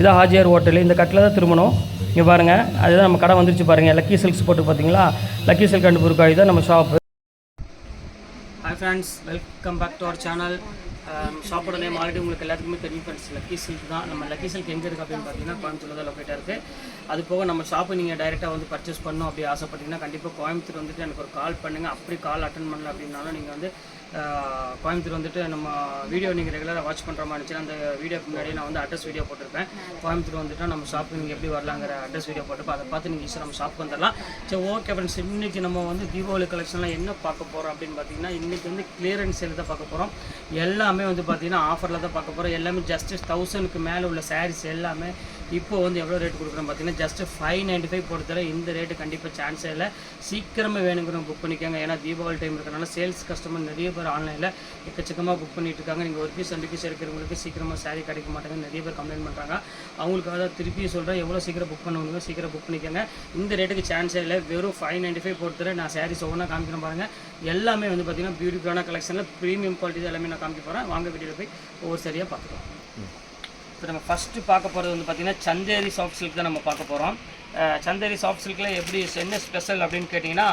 இதான் ஹாஜியார் ஹோட்டல். இந்த கட்டில் தான் திரும்பணும். இங்கே பாருங்கள் அதுதான் நம்ம கடை வந்துருச்சு பாருங்கள் லக்கி சில்க்ஸ் போட்டு பார்த்தீங்களா? லக்கி சில்க் அண்ட் புருக்காய் தான் நம்ம shop hi friends welcome back to our channel ஷாப்போட நேம் ஆல்ரெடி உங்களுக்கு எல்லாத்துக்குமே தெரியும் ஃப்ரெண்ட்ஸ் லக்கி சில்க் தான். நம்ம லக்கி சில்க் எங்கே இருக்குது அப்படின்னு பார்த்தீங்கன்னா கோயம்புத்தூர் தான் லொக்கேட்டாக இருக்குது அது போக நம்ம ஷாப்பை நீங்கள் டைரெக்டாக வந்து பர்ச்சேஸ் பண்ணணும் அப்படி ஆசைப்பட்டீங்கன்னா கண்டிப்பாக கோயம்புத்தூர் வந்துட்டு எனக்கு ஒரு கால் பண்ணுங்கள் அப்படி கால் அட்டன் பண்ணல அப்படின்னாலும் நீங்கள் வந்து கோயம்புத்தூர் வந்துட்டு நம்ம வீடியோ நீங்கள் ரெகுலராக வாட்ச் பண்ணுற மாதிரி அந்த வீடியோக்கு முன்னாடி நான் வந்து அட்ரஸ் வீடியோ போட்டிருப்பேன். கோயம்புத்தூர் வந்துட்டு நம்ம ஷாப்புக்கு நீங்கள் எப்படி வரலாங்கிற அட்ரஸ் வீடியோ போட்டுப்போ அதை பார்த்து நீங்கள் ஈஸியாக நம்ம ஷாப்புக்கு வந்துடலாம். சரி ஓகே ஃப்ரெண்ட்ஸ் இன்னைக்கு நம்ம வந்து தீபாவளி கலெக்ஷன்லாம் என்ன பார்க்க போகிறோம் அப்படின்னு பார்த்தீங்கன்னா இன்றைக்கி வந்து கிளியரன்ஸ் சேல் தான் பார்க்க போகிறோம் எல்லாமே வந்து பார்த்தீங்கன்னா ஆஃபரில் தான் பார்க்க போகிறோம் எல்லாமே ஜஸ்ட் தௌசண்ட்க்கு மேலே உள்ள சாரீஸ் எல்லாமே இப்போ வந்து எவ்வளோ ரேட் கொடுக்குறோம் பார்த்தீங்கன்னா ஜஸ்ட் ஃபைவ் நைன்ட்டி ஃபைவ் பொறுத்தவரை இந்த ரேட்டு கண்டிப்பாக சான்ஸே இல்லை. சீக்கிரமாக வேணுங்கிறவங்க புக் பண்ணிக்கோங்க. ஏன்னா தீபாவளி டைம் இருக்கிறனால சேல்ஸ் கஸ்டமர் நிறைய பேர் ஆன்லைனில் எக்கச்சக்கமாக புக் பண்ணிட்டு இருக்காங்க. நீங்கள் ஒரு பீஸ் ரெண்டு பீஸ் இருக்கிறவங்களுக்கு சீக்கிரமாக saree கிடைக்க மாட்டாங்க நிறைய பேர் கம்ப்ளைண்ட் பண்ணுறாங்க அவங்களுக்காக தான் திருப்பி சொல்கிறேன் எவ்வளோ சீக்கிரம் புக் பண்ணுவோங்க சீக்கிரம் புக் பண்ணிக்கோங்க. இந்த ரேட்டுக்கு சான்ஸே இல்லை. வெறும் ஃபைவ் நைன்ட்டி ஃபைவ் பொறுத்தவரை நான் சாரீஸ் ஒவ்வொன்றா காமிக்கிறேன் பாருங்கள் எல்லாமே வந்து பார்த்தீங்கன்னா பியூட்டிஃபுல்லான கலெக்ஷனில் ப்ரீமியம் குவாலிட்டி எல்லாமே நான் காமிக்க போகிறேன் வாங்க வீடியோவில் போய் ஒவ்வொரு சரியாக பார்த்துக்கலாம். இப்போ நம்ம ஃபஸ்ட்டு பார்க்க போகிறது வந்து பார்த்திங்கன்னா சந்தேரி சாஃப்ட் சில்க் தான் நம்ம பார்க்க போகிறோம் சந்தேரி சாஃப்ட் சில்கில் எப்படி என்ன ஸ்பெஷல் அப்படின்னு கேட்டிங்கன்னா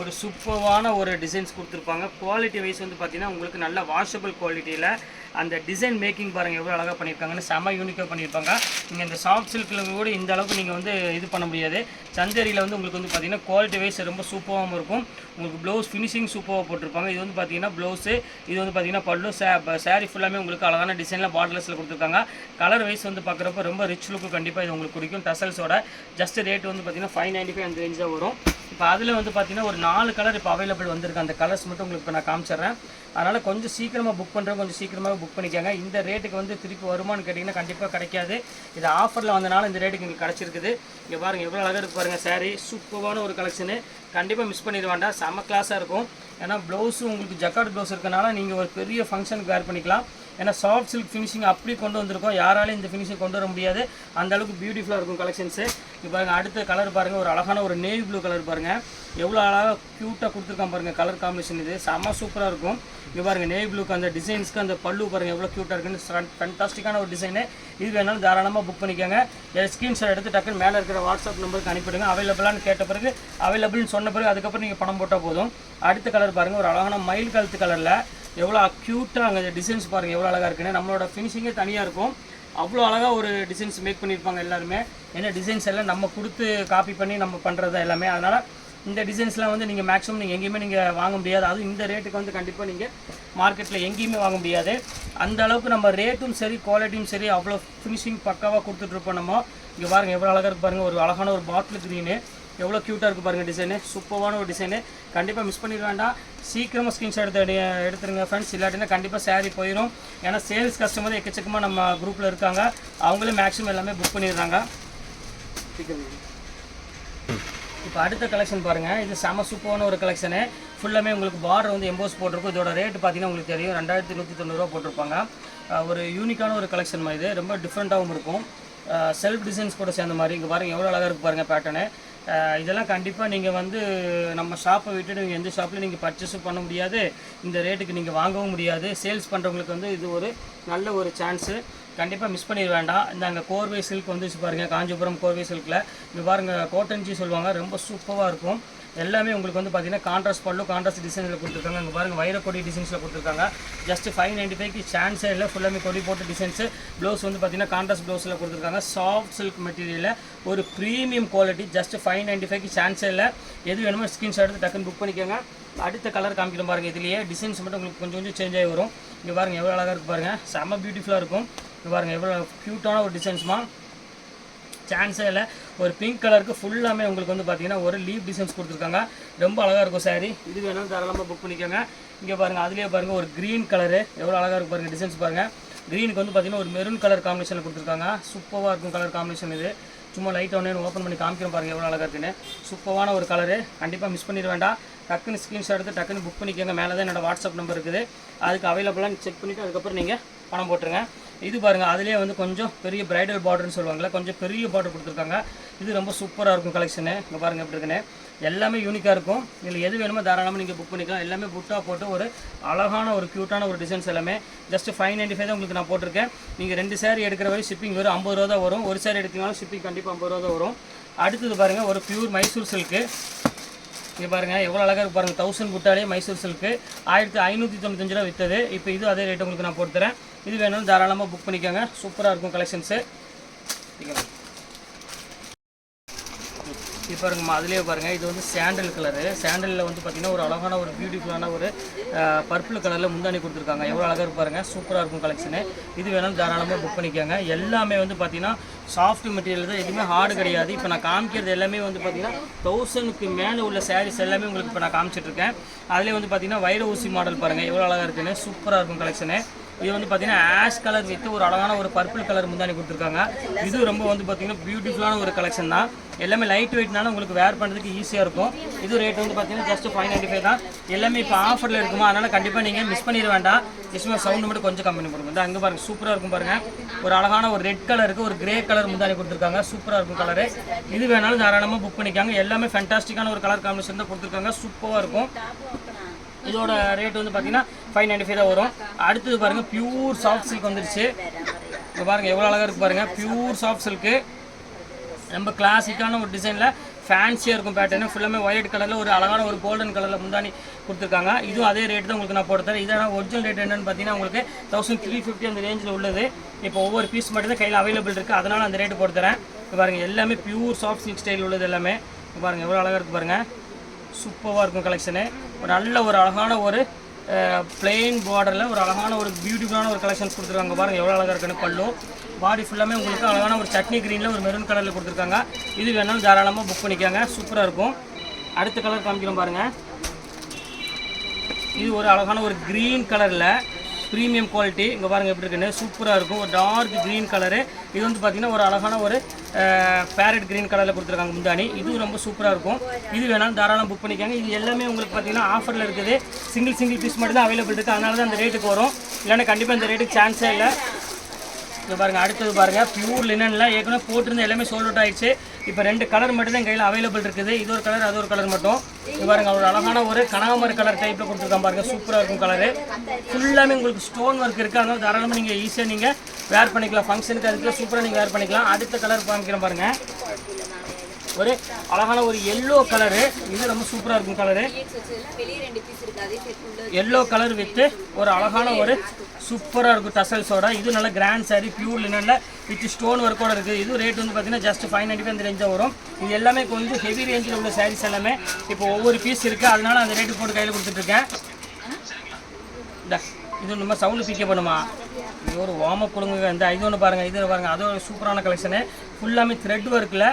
ஒரு சூப்பர்வான ஒரு டிசைன்ஸ் கொடுத்துருப்பாங்க. குவாலிட்டி வைஸ் வந்து பார்த்திங்கன்னா உங்களுக்கு நல்ல வாஷபிள் குவாலிட்டியில் அந்த டிசைன் மேக்கிங் பாருங்கள் எவ்வளோ அழகாக பண்ணியிருக்காங்கன்னு செம யூனிக்காக பண்ணியிருப்பாங்க. நீங்கள் இந்த சாஃப்ட் சில்கில் கூட இந்த அளவுக்கு நீங்கள் வந்து இது பண்ண முடியாது. சந்தேரியில் வந்து உங்களுக்கு வந்து பார்த்திங்கன்னா குவாலிட்டி வைஸ் ரொம்ப சூப்பராகவும் இருக்கும். உங்களுக்கு ப்ளவுஸ் ஃபினிஷிங் சூப்பராக போட்டிருப்பாங்க. இது வந்து பார்த்தீங்கன்னா ப்ளவுஸு இது வந்து பார்த்தீங்கன்னா பல்லு சே சாரீ ஃபுல்லாமே உங்களுக்கு அழகான டிசைனில் பார்டர்ஸில் கொடுத்துருக்காங்க. கலர் வைஸ் வந்து பார்க்குறப்ப ரொம்ப ரிச் லுக்கு கண்டிப்பாக இது உங்களுக்கு பிடிக்கும் டசல்ஸோட ஜஸ்ட் ரேட் வந்து பார்த்தீங்கன்னா ஃபைவ் நைன்ட்டி ஃபைவ் அந்த ரேஞ்ச் தான் வரும். இப்போ அதில் வந்து பார்த்தீங்கன்னா ஒரு நாலு கலர் இப்போ அவைலபிள் வந்திருக்கு. அந்த கலர்ஸ் மட்டும் உங்களுக்கு இப்போ நான் காமிச்சிடுறேன். அதனால் கொஞ்சம் சீக்கிரமாக புக் பண்ணுறோம் கொஞ்சம் சீக்கிரமாக புக் பண்ணிக்கோங்க. இந்த ரேட்டுக்கு வந்து திருப்பி வருமானு கேட்டிங்கன்னா கண்டிப்பாக கிடைக்காது. இது ஆஃபரில் வந்தனால இந்த ரேட்டுக்கு உங்களுக்கு கிடச்சிருக்குது. இங்கே பாருங்கள் எவ்வளோ அழகாக இருக்கு பாருங்கள் saree. சூப்பரான ஒரு கலெக்ஷனு கண்டிப்பாக மிஸ் பண்ணிட வேண்டாம். செம்ம கிளாஸாக இருக்கும். ஏன்னா ப்ளவுஸும் உங்களுக்கு ஜக்கார்ட் ப்ளவுஸ் இருக்கனால நீங்கள் ஒரு பெரிய ஃபங்க்ஷனுக்கு வேர் பண்ணிக்கலாம். ஏன்னா சாஃப்ட் சில்க் ஃபினிஷிங் அப்படி கொண்டு வந்திருக்கோம். யாராலையும் இந்த ஃபினிஷிங் கொண்டு வர முடியாது. அந்த அளவுக்கு பியூட்டிஃபுல்லாக இருக்கும் கலெக்ஷன்ஸு இப்போ பாருங்கள் அடுத்த கலர் பாருங்கள் ஒரு அழகான ஒரு நேவி ப்ளூ கலர் பாருங்கள் எவ்வளோ அழகாக க்யூட்டாக கொடுத்துருக்கான் பாருங்கள் கலர் காம்பினேஷன் இது. செம்ம சூப்பராக இருக்கும். இங்கே பாருங்கள் நேவி ப்ளூக்கு அந்த டிசைன்ஸ்க்கு அந்த பல்லு பாருங்கள் எவ்வளோ க்யூட்டாக இருக்குன்னு. ஃபண்டாஸ்டிக்கான ஒரு டிசைனு இது வேணாலும் தாராளமாக புக் பண்ணிக்கோங்க. ஸ்க்ரீன்ஷாட் எடுத்து டக்குன்னு மேலே இருக்கிற வாட்ஸ்அப் நம்பருக்கு அனுப்பிடுங்க. அவைலபிளான்னு கேட்ட பிறகு அவைலபிள்னு சொன்ன பிறகு அதுக்கப்புறம் நீங்கள் பணம் போட்டால் போதும். அடுத்த கலர் பாருங்கள் ஒரு அழகான மயில் கழுத்து கலரில் எவ்வளோ க்யூட்டாக அங்கே டிசைன்ஸ் பாருங்கள் எவ்வளோ அழகாக இருக்குன்னு. நம்மளோட ஃபினிஷிங்கே தனியாக இருக்கும். அவ்வளோ அழகாக ஒரு டிசைன்ஸ் மேக் பண்ணியிருப்பாங்க எல்லாருமே. ஏன்னா டிசைன்ஸ் எல்லாம் நம்ம கொடுத்து காப்பி பண்ணி நம்ம பண்ணுறது எல்லாமே. அதனால் இந்த டிசைன்ஸ்லாம் வந்து நீங்கள் மேக்ஸிமம் நீங்கள் எங்கேயுமே நீங்கள் வாங்க முடியாது. அதுவும் இந்த ரேட்டுக்கு வந்து கண்டிப்பாக நீங்கள் மார்க்கெட்டில் எங்கேயுமே வாங்க முடியாது. அந்த அளவுக்கு நம்ம ரேட்டும் சரி குவாலிட்டியும் சரி அவ்வளோ ஃபினிஷிங் பக்காவாக கொடுத்துட்ருப்போம் நம்ம. இங்கே பாருங்கள் எவ்வளோ அழகாக இருக்குது பாருங்கள் ஒரு அழகான ஒரு பாட்டில் க்ரீனு எவ்வளோ க்யூட்டாக இருக்குது பாருங்கள் டிசைனு சூப்பரான ஒரு டிசைனு கண்டிப்பாக மிஸ் பண்ணிட வேண்டாம். சீக்கிரமாக ஸ்க்ரீன்ஷாட் எடுத்து எடுத்துருங்க ஃப்ரெண்ட்ஸ் இல்லாட்டினா கண்டிப்பாக சேரீ போயிடும் ஏன்னா சேல்ஸ் கஸ்டமர் எக்கச்சக்கமாக நம்ம குரூப்பில் இருக்காங்க. அவங்களே மேக்ஸிமம் எல்லாமே புக் பண்ணிடுறாங்க. இப்போ அடுத்த கலெக்ஷன் பாருங்கள் இது செம சூப்பரான ஒரு கலெக்ஷனு ஃபுல்லாமே உங்களுக்கு பார்டர் வந்து எம்போஸ் போட்டிருக்கும். இதோட ரேட்டு பார்த்தீங்கன்னா உங்களுக்கு தெரியும். ரெண்டாயிரத்தி நூற்றி தொண்ணூறுரூவா போட்டிருப்பாங்க. ஒரு யூனிக்கான ஒரு கலெக்ஷன் மாதிரி இது. ரொம்ப டிஃப்ரெண்ட்டாகவும் இருக்கும். செல்ஃப் டிசைன்ஸ் கூட சேர்ந்த மாதிரி. இங்கே பாருங்கள் எவ்வளோ அழகாக இருக்கு பாருங்கள் பேட்டர்னு இதெல்லாம் கண்டிப்பாக நீங்கள் வந்து நம்ம ஷாப்பை விட்டுட்டு நீங்கள் எந்த ஷாப்லையும் நீங்கள் பர்ச்சேஸும் பண்ண முடியாது. இந்த ரேட்டுக்கு நீங்கள் வாங்கவும் முடியாது. சேல்ஸ் பண்ணுறவங்களுக்கு வந்து இது ஒரு நல்ல ஒரு சான்ஸு கண்டிப்பாக மிஸ் பண்ணிட வேண்டாம். இந்த அங்கே கோர்வை சில்க் வந்துச்சு பாருங்கள் காஞ்சிபுரம் கோர்வை சில்கில் இங்கே பாருங்கள் கோட்டன்ஜி சொல்லுவாங்க ரொம்ப சூப்பராக இருக்கும். எல்லாமே உங்களுக்கு வந்து பார்த்தீங்கன்னா கான்ட்ராஸ்ட் பல்லு கான்ட்ராஸ்ட் டிசைனில் கொடுத்துருக்காங்க. இங்கே பாருங்கள் வைரக்கொடி டிசைன்ஸில் கொடுத்துருக்காங்க. ஜஸ்ட் ஃபைவ் நைன்ட்டி ஃபைவ்க்கு சான்ஸே இல்லை ஃபுல்லாமே கொடி போட்டு டிசைன்ஸு ப்ளவுஸ் வந்து பார்த்தீங்கன்னா கான்ட்ராஸ்ட் ப்ளவுஸில் கொடுத்துருக்காங்க. சாஃப்ட் சில்க் மெட்டீரியலில் ஒரு premium quality just five ninety ஃபைவ்க்கு சான்ஸே இல்லை. எது வேணுமோ ஸ்க்ரீன்ஷாட் எடுத்து டக்குன்னு புக் பண்ணிக்கோங்க. அடுத்த கலர் காமிக்கிற பாருங்கள் இதுலேயே. டிசைன்ஸ் மட்டும் உங்களுக்கு கொஞ்சம் கொஞ்சம் சேஞ்ச் ஆகி வரும். இங்கே பாருங்கள் எவ்வளோ அழகாக இருக்குது பாருங்கள் செம்ம பியூட்டிஃபுல்லாக இருக்கும். இங்கே பாருங்கள் எவ்வளோ க்யூட்டான ஒரு டிசைன்ஸ்மா சான்ஸே இல்லை. ஒரு பிங்க் கலருக்கு ஃபுல்லாமே உங்களுக்கு வந்து பார்த்தீங்கன்னா ஒரு லீவ் டிசைன்ஸ் கொடுத்துருக்காங்க. ரொம்ப அழகாக இருக்கும் saree. இது வேணாலும் தாராளமாக புக் பண்ணிக்கோங்க. இங்கே பாருங்கள் அதுலேயே பாருங்கள் ஒரு க்ரீன் கலரு எவ்வளோ அழகாக இருக்கும் பாருங்கள் டிசைன்ஸ் பாருங்கள் க்ரீனுக்கு வந்து பார்த்தீங்கன்னா ஒரு மெரூன் கலர் காம்பினேஷனில் கொடுத்துருக்காங்க. சூப்பராக இருக்கும் கலர் காம்பினேஷன் இது. சும்மா லைட் ஒன்று ஓப்பன் பண்ணி காமிக்கிறோம் பாருங்கள் எவ்வளோ அழகாக இருக்குன்னு. சூப்பரான ஒரு கலரு கண்டிப்பாக மிஸ் பண்ணிட வேண்டாம். டக்குன்னு ஸ்க்ரீன்ஷாட் எடுத்து டக்குன்னு புக் பண்ணிக்கோங்க. மேலே தான் என்னோட வாட்ஸ்அப் நம்பர் இருக்குது. அதுக்கு அவைலபிளாக செக் பண்ணிவிட்டு அதுக்கப்புறம் நீங்கள் பணம் போட்டுருங்க. இது பாருங்கள் அதுலேயே வந்து கொஞ்சம் பெரிய பிரைடல் பார்டர்னு சொல்லுவாங்களே கொஞ்சம் பெரிய பார்டர் கொடுத்துருக்காங்க. இது ரொம்ப சூப்பராக இருக்கும் கலெக்ஷனு இங்கே பாருங்கள் எப்படி இருக்குன்னு. எல்லாமே யூனிக்காக இருக்கும். இதில் எது வேணுமோ தாராளமாக நீங்கள் புக் பண்ணிக்கலாம். எல்லாமே புட்டாக போட்டு ஒரு அழகான ஒரு க்யூட்டான ஒரு டிசைன்ஸ் எல்லாமே. ஜஸ்ட் ஃபைவ் நைன்ட்டி ஃபைவ் தான் உங்களுக்கு நான் போட்டிருக்கேன். நீங்கள் ரெண்டு சேரீ எடுக்கிற வரை ஷிப்பிங் வெறும் ஐம்பது ரூபா தான் வரும். ஒரு சேரீ எடுத்தீங்கனாலும் ஷிப்பிங் கண்டிப்பாக ஐம்பது ரூபா தான் வரும். அடுத்தது பாருங்கள் ஒரு பியூர் மைசூர் சில்க்கு இங்கே பாருங்கள் எவ்வளோ அழகாக இருக்கு பாருங்கள் தௌசண்ட் புட்டாலே மைசூர் சில்க்கு ஆயிரத்தி ஐநூற்றி தொண்ணூத்தஞ்சு ரூபா விற்றது இப்போ இது அதே ரேட் உங்களுக்கு நான் போட்டுத்தரேன். இது வேணாலும் தாராளமாக புக் பண்ணிக்கோங்க. சூப்பராக இருக்கும் கலெக்ஷன்ஸு இப்போ பாருங்கம்மா அதுலேயே பாருங்கள் இது வந்து சாண்டல் கலரு சாண்டலில் வந்து பார்த்திங்கன்னா ஒரு அழகான ஒரு பியூட்டிஃபுல்லான ஒரு பர்பிள் கலரில் முந்தாணி கொடுத்துருக்காங்க. எவ்வளோ அழகாக இருப்பாருங்க பாருங்க. சூப்பராக இருக்கும் கலெக்ஷனு இது வேணாலும் தாராளமாக புக் பண்ணிக்கோங்க. எல்லாமே வந்து பார்த்திங்கன்னா சாஃப்ட் மெட்டீரியல் தான் எதுவுமே ஹார்டு கிடையாது. இப்போ நான் காமிக்கிறது எல்லாமே வந்து பார்த்திங்கன்னா தௌசண்ட்க்கு மேலே உள்ள சாரீஸ் எல்லாமே உங்களுக்கு இப்போ நான் காமிச்சிட்ருக்கேன் அதிலே வந்து பார்த்திங்கன்னா வைர ஊசி மாடல் பாருங்கள் எவ்வளோ அழகாக இருக்குன்னு. சூப்பராக இருக்கும் கலெக்ஷனு இது வந்து பார்த்தீங்கன்னா ஆஷ் கலர் வித்து ஒரு அழகான ஒரு பர்பிள் கலர் முந்தானி கொடுத்துருக்காங்க. இது ரொம்ப வந்து பார்த்தீங்கன்னா பியூட்டிஃபுல்லான ஒரு கலெக்ஷன் தான். எல்லாமே லைட் வெயிட்னால உங்களுக்கு வேர் பண்ணுறதுக்கு ஈஸியாக இருக்கும். இது ரேட் வந்து பார்த்தீங்கன்னா ஜஸ்ட் ஃபைவ் நைன்ட்டி ஃபைவ் தான். எல்லாமே இப்போ ஆஃபரில் இருக்குமா? அதனால் கண்டிப்பாக நீங்கள் மிஸ் பண்ணிட வேண்டாம். ஜஸ்ட் சவுண்டு மட்டும் கொஞ்சம் கம்மி பண்ணுங்க இந்த அங்கே பாருங்க சூப்பராக இருக்கும் பாருங்கள் ஒரு அழகான ஒரு ரெட் கலருக்கு ஒரு கிரே கலர் முந்தானி கொடுத்துருக்காங்க. சூப்பராக இருக்கும் கலரு. இது வேணாலும் தாராளமாக புக் பண்ணிக்காங்க. எல்லாமே ஃபேண்டாஸ்டிக்கான ஒரு கலர் காம்பினேஷன் தான் கொடுத்துருக்காங்க. சூப்பராக இருக்கும். இதோட ரேட் வந்து பார்த்தீங்கன்னா ஃபைவ் நைன்டி ஃபைவ் தான் வரும். அடுத்தது பாருங்கள் பியூர் சாஃப்ட் சில்க் வந்துருச்சு. இப்போ பாருங்கள் எவ்வளோ அழகாக இருக்குது பாருங்கள் பியூர் சாஃப்ட் சில்க்கு ரொம்ப கிளாசிக்கான ஒரு டிசைனில் ஃபேன்சியாக இருக்கும் பேட்டர்னு ஃபுல்லாமே ஒயிட் கலரில் ஒரு அழகான ஒரு கோல்டன் கலரில் முந்தானி கொடுத்துருக்காங்க. இதுவும் அதே ரேட் தான் உங்களுக்கு நான் போட்டு தரேன். இதெல்லாம் ஒரிஜினல் ரேட் என்னன்னு பார்த்தீங்கன்னா உங்களுக்கு தௌசண்ட் த்ரீ ஃபிஃப்டி அந்த ரேஞ்சில் உள்ளது. இப்போ ஒவ்வொரு பீஸ் மட்டும் தான் கையில் அவைலபிள் இருக்குது அதனால் அந்த ரேட்டு போட்டு தரேன். பாருங்கள் எல்லாமே பியூர் சாஃப்ட் சில்க் ஸ்டைல் உள்ளது எல்லாமே. பாருங்கள் எவ்வளோ அழகாக இருக்குது பாருங்கள் சூப்பராக இருக்கும் கலெக்ஷனு ஒரு நல்ல ஒரு அழகான ஒரு பிளெயின் பார்டரில் ஒரு அழகான ஒரு பியூட்டிஃபுல்லான ஒரு கலெக்ஷன்ஸ் கொடுத்துருக்காங்க. பாருங்கள் எவ்வளோ அழகாக இருக்குன்னு பல்லு. பாடி ஃபுல்லாமே உங்களுக்கு அழகான ஒரு சட்னி க்ரீனில் ஒரு மெரூன் கலரில் கொடுத்துருக்காங்க. இது வேணாலும் தாராளமாக புக் பண்ணிக்கோங்க. சூப்பராக இருக்கும். அடுத்த கலர் காமிக்கிறோம் பாருங்கள் இது ஒரு அழகான ஒரு க்ரீன் கலரில் ப்ரீமியம் குவாலிட்டி இங்கே பாருங்கள் எப்படி இருக்குன்னு. சூப்பராக இருக்கும். ஒரு டார்க் க்ரீன் கலரு இது வந்து பார்த்திங்கன்னா ஒரு அழகான ஒரு பேரட் க்ரீன் கலரில் கொடுத்துருக்காங்க முந்தானி இதுவும் ரொம்ப சூப்பராக இருக்கும். இது வேணாலும் தாராளம் புக் பண்ணிக்காங்க. இது எல்லாமே உங்களுக்கு பார்த்தீங்கன்னா ஆஃபரில் இருக்குது. சிங்கிள் சிங்கிள் பீஸ் மட்டும் தான் அவைலபிள் இருக்குது அதனால தான் அந்த ரேட்டுக்கு வரும். இல்லைன்னா கண்டிப்பாக இந்த ரேட்டுக்கு சான்ஸே இல்லை. இங்கே பாருங்கள் அடுத்தது பாருங்கள் பியூர் லினனில் ஏற்கனவே போட்டிருந்த எல்லாமே சோல்ட் அவுட் ஆயிடுச்சு. இப்போ ரெண்டு கலர் மட்டும் தான் கையில் அவைலபிள் இருக்குது. இது ஒரு கலர் அது ஒரு கலர் மட்டும். இது பாருங்கள் ஒரு அழகான ஒரு கனகாமர் கலர் டைப்பில் கொடுத்துருக்கான் பாருங்கள் சூப்பராக இருக்கும் கலரு ஃபுல்லாமே உங்களுக்கு ஸ்டோன் ஒர்க் இருக்குது அதனால் தாராளமாக நீங்கள் ஈஸியாக நீங்கள் வேர் பண்ணிக்கலாம். ஃபங்க்ஷனுக்கு அதுக்கு சூப்பராக நீங்கள் வேர் பண்ணிக்கலாம். அடுத்த கலர் காமிக்கிறேன் பாருங்கள் ஒரு அழகான ஒரு எல்லோ கலரு இது ரொம்ப சூப்பராக இருக்கும் கலரு எல்லோ கலர் வித்து ஒரு அழகான ஒரு சூப்பராக இருக்கும் டசல்ஸோட இது நல்ல கிராண்ட் சாரி பியூர் லினனில் வித் ஸ்டோன் ஒர்க்கோட இருக்குது இது ரேட் வந்து பார்த்தீங்கன்னா ஜஸ்ட் ஃபைவ் நைன்ட்டி அந்த ரேஞ்சாக வரும். இது எல்லாமே கொஞ்சம் ஹெவி ரேஞ்சில் உள்ள சாரீஸ் எல்லாமே இப்போ ஒவ்வொரு பீஸ் இருக்குது அதனால அந்த ரேட்டு போட்டு கையில் கொடுத்துட்ருக்கேன் இது நம்ம சவுண்டு பிக்கே பண்ணுமா? இது ஒரு வார்ம் கொடுங்க. இந்த இது ஒன்று பாருங்கள் இது பாருங்கள் அது ஒரு சூப்பரான கலெக்ஷனு ஃபுல்லாமே த்ரெட் ஒர்க்கில்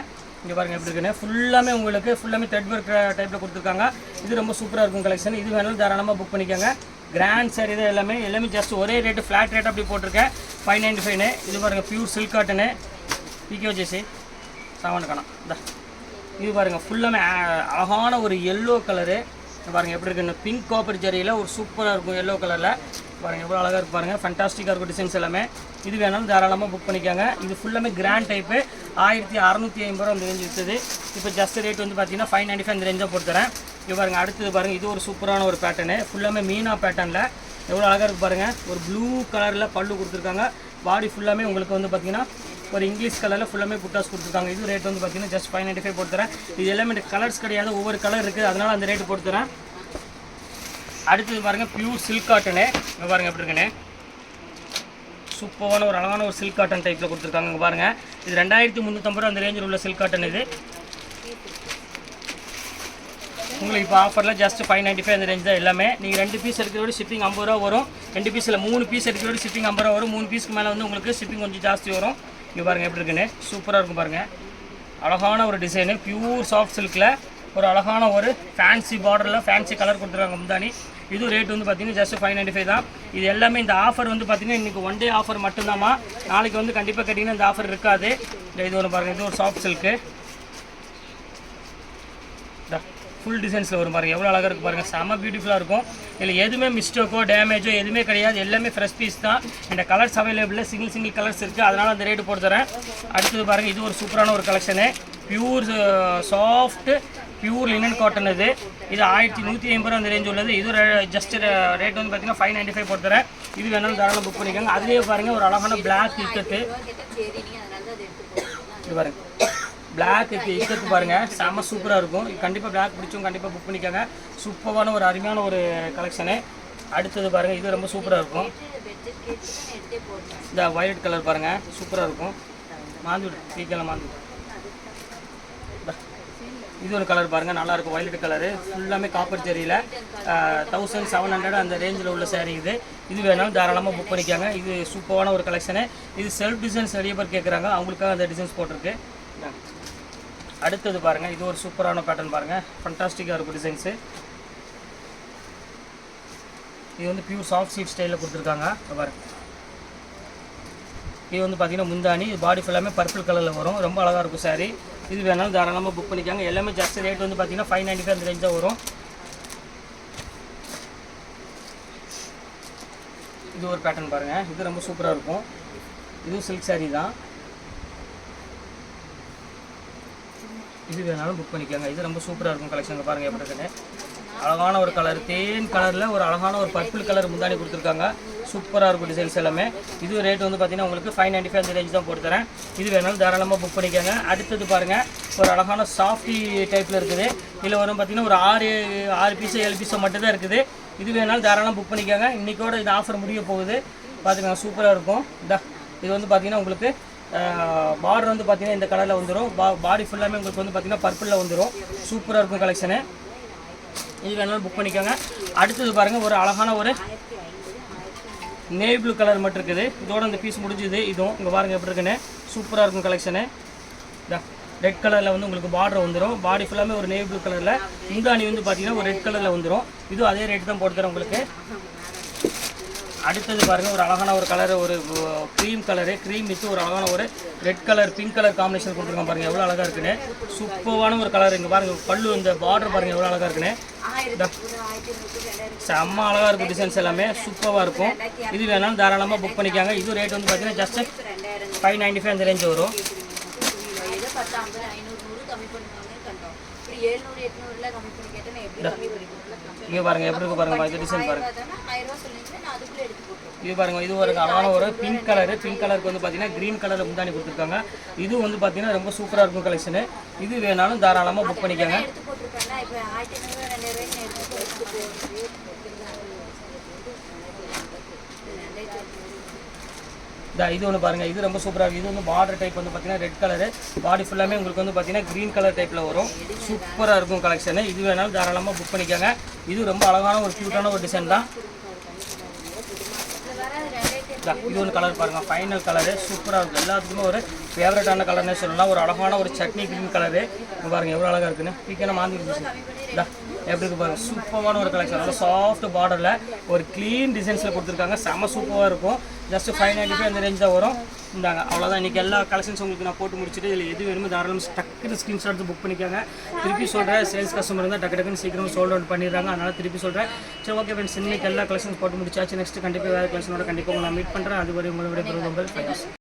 இங்கே பாருங்கள் எப்படி இருக்குன்னு. ஃபுல்லாமே உங்களுக்கு ஃபுல்லாமே த்ரெட் ஒர்க் டைப்பில் கொடுத்துருக்காங்க. இது ரொம்ப சூப்பராக இருக்கும் கலெக்ஷன் இது வேணாலும் தாராளமாக புக் பண்ணிக்கோங்க. கிராண்ட் சார் தான் எல்லாமே. எல்லாமே ஜஸ்ட் ஒரே ரேட்டு ஃப்ளாட் ரேட் அப்படி போட்டிருக்கேன். ஃபைவ் நைன்ட்டி ஃபைவ்னு இது பாருங்கள் பியூர் சில்க் காட்டனு பிகே வச்சேசி சாமான கணம். இந்த. இது பாருங்கள் ஃபுல்லாமே uh, அழகான ஒரு எல்லோ கலரு பாருங்கள் எப்படி இருக்குன்னு. பிங்க் காப்பர் ஜரியில் ஒரு சூப்பராக இருக்கும் எல்லோ கலரில் பாருங்கள் எவ்வளோ அழகாக இருக்கு பாருங்கள் ஃபண்டாஸ்டிக்காக இருக்கும் டிசைன்ஸ் எல்லாமே. இது வேணாலும் தாராளமாக புக் பண்ணிக்கோங்க. இது ஃபுல்லாமே கிராண்ட் டைப்பு ஆயிரத்தி அறநூற்றி ஐம்பது ரூபா அந்த ரேஞ்ச் விற்றுது இப்போ ஜஸ்ட் ரேட் வந்து பார்த்தீங்கன்னா ஃபைவ் நைன்ட்டி ஃபைவ் அந்த ரேஞ்சாக போட்டு இது பாருங்கள் அடுத்தது பாருங்கள் இது ஒரு சூப்பரான ஒரு பேட்டர்னு ஃபுல்லாமே மீனா பேட்டர்னில் எவ்வளோ அழகாக இருக்குது பாருங்கள் ஒரு ப்ளூ கலரில் பல்லு கொடுத்துருக்காங்க. பாடி ஃபுல்லாமே உங்களுக்கு வந்து பார்த்தீங்கன்னா ஒரு இங்கிலீஷ் கலரில் ஃபுல்லாமே புட்டாஸ் கொடுத்துருக்காங்க. இது ரேட் வந்து பார்த்தீங்கன்னா ஜஸ்ட் ஃபைவ் நைன்ட்டி ஃபைவ் போட்டுறேன் இது எல்லாமே கலர்ஸ் கிடையாது. ஒவ்வொரு கலர் இருக்குது அதனால் அந்த ரேட்டு போட்டுறேன் அடுத்தது பாருங்கள் பியூர் சில்க் காட்டனு இங்கே பாருங்கள் எப்படி இருக்குன்னு. சூப்பரான ஒரு அழகான ஒரு சில்க் காட்டன் டைப்பில் கொடுத்துருக்காங்க. இங்கே பாருங்கள் இது ரெண்டாயிரத்தி முந்நூற்றம்பது ரூபா அந்த ரேஞ்சில் உள்ள சில்க் காட்டன் இது. உங்களுக்கு இப்போ ஆஃபரில் ஜஸ்ட் ஃபைவ் நைன்ட்டி ஃபைவ் அந்த ரேஞ்ச் தான் எல்லாமே. நீங்கள் ரெண்டு பீஸ் எடுக்கிறோட ஷிப்பிங் ஐம்பது ரூபா வரும். ரெண்டு பீஸில் மூணு பீஸ் எடுக்கிறோட ஷிப்பிங் ஐம்பது ரூபா வரும். மூணு பீஸ்க்கு மேலே வந்து உங்களுக்கு ஷிப்பிங் கொஞ்சம் ஜாஸ்தி வரும். இங்கே பாருங்கள் எப்படி இருக்குன்னு. சூப்பராக இருக்கும் பாருங்கள் அழகான ஒரு டிசைனு பியூர் சாஃப்ட் சில்கில் ஒரு அழகான ஒரு ஃபேன்சி பார்டரில் ஃபேன்சி கலர் கொடுத்துருக்காங்க முந்தானி இது ரேட் வந்து பார்த்தீங்கன்னா ஜஸ்ட் ஃபைவ் நைன்ட்டி ஃபைவ் தான். இது எல்லாமே இந்த ஆஃபர் வந்து பார்த்தீங்கன்னா இன்றைக்கி ஒன் டே ஆஃபர் மட்டும்தாம்மா. நாளைக்கு வந்து கண்டிப்பாக கேட்டிங்கன்னா இந்த ஆஃபர் இருக்காது. இது ஒன்று பாருங்கள் இது ஒரு சாஃப்ட் சில்க்கு ஃபுல் டிசைன்ஸில் வரும் பாருங்கள் எவ்வளோ அழகாக இருக்கும் பாருங்கள் செம்ம பியூட்டிஃபுல்லாக இருக்கும். இதில் எதுவுமே மிஸ்டேக்கோ டேமேஜோ எதுவுமே கிடையாது. எல்லாமே ஃப்ரெஷ் பீஸ் தான். இந்த கலர்ஸ் அவைலபிளில் சிங்கிள் சிங்கிள் கலர்ஸ் இருக்குது அதனால் அந்த ரேட்டு போட்டு தரேன். அடுத்தது பாருங்கள் இது ஒரு சூப்பரான ஒரு collection pure soft pure linen cotton இது. இது ஆயிரத்தி நூற்றி ஐம்பது ரூபா அந்த ரேஞ்ச் உள்ளது. இது ஜஸ்ட் ரேட் uh, வந்து பார்த்தீங்கன்னா ஃபைவ் நைன்ட்டி ஃபைவ் போட்டுறேன் இது வேணாலும் தாராளம் புக் பண்ணிக்கோங்க. அதுலேயே பாருங்கள் ஒரு அழகான பிளாக் இக்கத்து. இது பாருங்கள் பிளாக் இக்கத்து பாருங்கள் செம்ம சூப்பராக இருக்கும். கண்டிப்பாக பிளாக் பிடிச்சும் கண்டிப்பாக புக் பண்ணிக்கோங்க. சூப்பரான ஒரு அருமையான ஒரு கலெக்ஷனு அடுத்தது பாருங்கள் இது ரொம்ப சூப்பராக இருக்கும். இந்த வயலட் கலர் பாருங்கள் சூப்பராக இருக்கும். மாந்துவிடு சீக்கிரம் மாந்துவிடு இது ஒரு கலர் பாருங்கள் நல்லாயிருக்கும் வயலட் கலரு ஃபுல்லாமே காப்பர் ஜெரியில் தௌசண்ட் செவன் ஹண்ட்ரட் அந்த ரேஞ்சில் உள்ள சேரீ இது. இது வேணாலும் தாராளமாக புக் பண்ணிக்காங்க. இது சூப்பரான ஒரு கலெக்ஷனு இது செல்ஃப் டிசைன்ஸ் நிறைய பேர் கேட்குறாங்க அவங்களுக்காக அந்த டிசைன்ஸ் போட்டிருக்கு. அடுத்தது பாருங்கள் இது ஒரு சூப்பரான பேட்டர்ன் பாருங்கள் ஃபண்டாஸ்டிக்காக இருக்கும் டிசைன்ஸு இது வந்து பியூர் சாஃப்ட் சீட் ஸ்டைலில் கொடுத்துருக்காங்க. பாருங்கள் இது வந்து பார்த்தீங்கன்னா முந்தானி இது பாடி ஃபுல்லாமே பர்பிள் கலரில் வரும். ரொம்ப அழகாக இருக்கும் சாரி இது வேணாலும் தாராளமாக புக் பண்ணிக்காங்க. எல்லாமே ஜஸ்ட் ரேட் வந்து பார்த்தீங்கன்னா ஃபைவ் நைன்ட்டி ஃபைவ் அந்த ரேஞ்ச் தான் வரும். இது ஒரு பேட்டர்ன் பாருங்கள் இது ரொம்ப சூப்பராக இருக்கும். இதுவும் சில்க் சாரீ தான். இது வேணாலும் புக் பண்ணிக்கோங்க. இது ரொம்ப சூப்பராக இருக்கும் கலெக்ஷன் பாருங்கள் எப்படி இருக்குன்னு. அழகான ஒரு கலர் தேன் கலரில் ஒரு அழகான ஒரு பர்பிள் கலர் முந்தானி கொடுத்துருக்காங்க. சூப்பராக இருக்கும் டிசைன்ஸ் எல்லாமே. இது ரேட் வந்து பார்த்தீங்கன்னா உங்களுக்கு ஃபைவ் நைன்ட்டி ஃபைவ் அந்த ரேஞ்ச் தான் போட்டு தரேன் இது வேணாலும் தாராளமாக புக் பண்ணிக்கோங்க. அடுத்தது பாருங்கள் ஒரு அழகான சாஃப்டி டைப்பில் இருக்குது. இதில் வரும் பார்த்தீங்கன்னா ஒரு ஆறு ஆறு பீஸோ ஏழு பீஸோ மட்டும்தான் இருக்குது. இது வேணாலும் தாராளமாக புக் பண்ணிக்கோங்க. இன்றைக்கோட இது ஆஃபர் முடிய போகுது. பார்த்துக்கோங்க சூப்பராக இருக்கும். இதா இது வந்து பார்த்திங்கன்னா உங்களுக்கு பார்டர் வந்து பார்த்தீங்கன்னா இந்த கலரில் வந்துடும் பா பாடி ஃபுல்லாமே உங்களுக்கு வந்து பார்த்திங்கன்னா பர்பிளில் வந்துடும் சூப்பராக இருக்கும் கலெக்ஷனு இது வேணாலும் புக் பண்ணிக்கோங்க. அடுத்தது பாருங்கள் ஒரு அழகான ஒரு நேவி ப்ளூ கலர் மட்டும் இருக்குது. இதோட இந்த பீஸ் முடிஞ்சுது. இதுவும் இங்கே பாருங்கள் எப்படி இருக்குன்னு. சூப்பராக இருக்கும் கலெக்ஷனு ரெட் கலரில் வந்து உங்களுக்கு பார்டர் வந்துடும் பாடி ஃபுல்லாமே ஒரு நேவி ப்ளூ கலரில் முந்தாணி வந்து பார்த்தீங்கன்னா ஒரு ரெட் கலரில் வந்துடும் இதுவும் அதே ரேட் தான் போட்டு தரேன் உங்களுக்கு. அடுத்தது பாருங்க ஒரு அழகான ஒரு கலர் ஒரு க்ரீம் கலரு க்ரீம் வித் ஒரு அழகான ஒரு red colour pink colour combination கொடுத்துருக்கோம் பாருங்க எவ்வளோ அழகா இருக்குன்னு. சூப்பரான ஒரு கலர் இங்கே பாருங்க பல்லு இந்த பார்டர் பாருங்க எவ்வளோ அழகா இருக்குன்னு. ரெண்டாயிரம் செம்ம அழகா இருக்கும் டிசைன்ஸ் எல்லாமே சூப்பராக இருக்கும். இது வேணாலும் தாராளமாக புக் பண்ணிக்காங்க. இது ரேட் வந்து பார்த்தீங்கன்னா ஜஸ்ட் ஃபைவ் நைன்டி ஃபைவ் அந்த ரேஞ்ச் வரும். ஏழ்நூறு எட்நூறுல கம்மி பண்ணி கேட்டேன் எப்படி கம்மி பண்ணி கொடுக்கலாம் இங்கே பாருங்க எப்படி இருக்கு பாருங்க இது டிசைன் பாருங்கள் இது பாருங்க இது ஒரு அழகான ஒரு பிங்க் கலரு பிங்க் கலருக்கு வந்து பார்த்தீங்கன்னா க்ரீன் கலரில் முந்தானி கொடுத்துருக்காங்க இது வந்து பார்த்தீங்கன்னா ரொம்ப சூப்பராக இருக்கும் கலெக்ஷனு இது வேணாலும் தாராளமாக புக் பண்ணிக்கோங்க எடுத்து போட்டிருப்பேன் இப்போ ஆயிரத்தி ஐநூறு ரெண்டாயிரம் ரூபாய்க்கு நான் எடுத்து இந்த இது ஒன்று பாருங்கள் இது ரொம்ப சூப்பராக இருக்குது இது வந்து பார்டர் டைப் வந்து பார்த்தீங்கன்னா ரெட் கலரு பாடி ஃபுல்லாமே உங்களுக்கு வந்து பார்த்தீங்கன்னா க்ரீன் கலர் டைப்பில் வரும். சூப்பராக இருக்கும் கலெக்ஷனு இது வேணாலும் தாராளமாக புக் பண்ணிக்கோங்க. இது ரொம்ப அழகான ஒரு க்யூட்டான ஒரு டிசைன் தான். இது ஒரு கலர் பாருங்கள் ஃபைனல் கலரு சூப்பராக இருக்கும். எல்லாத்துக்குமே ஒரு ஃபேவரட்டான கலர்னே சொல்லலாம். ஒரு அழகான ஒரு சட்னி க்ரீன் கலரு பாருங்கள் எவ்வளோ அழகாக இருக்குன்னு. பீக்கெல்லாம் மாந்தி இதா எப்படி இருக்கு பாருங்க சூப்பரான ஒரு கலெக்ஷன் நல்லா சாஃப்ட் பார்டரில் ஒரு க்ளீன் டிசைன்ஸில் கொடுத்துருக்காங்க. செம சூப்பராக இருக்கும். ஜஸ்ட் ஃபைவ் நைன்ட்டி ஃபைவ் அந்த ரேஞ்ச் தான் வரும். இந்தாங்க அவ்வளோதான் இன்றைக்கி எல்லா கலெக்ஷன்ஸ் உங்களுக்கு நான் போட்டு முடிச்சுட்டு இதில் எது வேணுமோ தாராளம் டக்குனு ஸ்க்ரீன்ஷாட் புக் பண்ணிக்காங்க. திருப்பி சொல்கிறேன் சேல்ஸ் கஸ்டமர் இருந்தால் டக்கு டக்குன்னு சீக்கிரம் சோல்ட் அவுட் பண்ணிடுறாங்க. அதனால் திருப்பி சொல்கிறேன் சரி ஓகே ஃப்ரெண்ட்ஸ் இன்றைக்கி எல்லா கலெக்ஷன்ஸ் போட்டு முடிச்சாச்சு. நெக்ஸ்ட் கண்டிப்பாக வேறு கலெக்ஷனோட கண்டிப்பாக உங்களை நான் மீட் பண்ணுறேன் அதுவரை உங்களுடைய விட ரொம்ப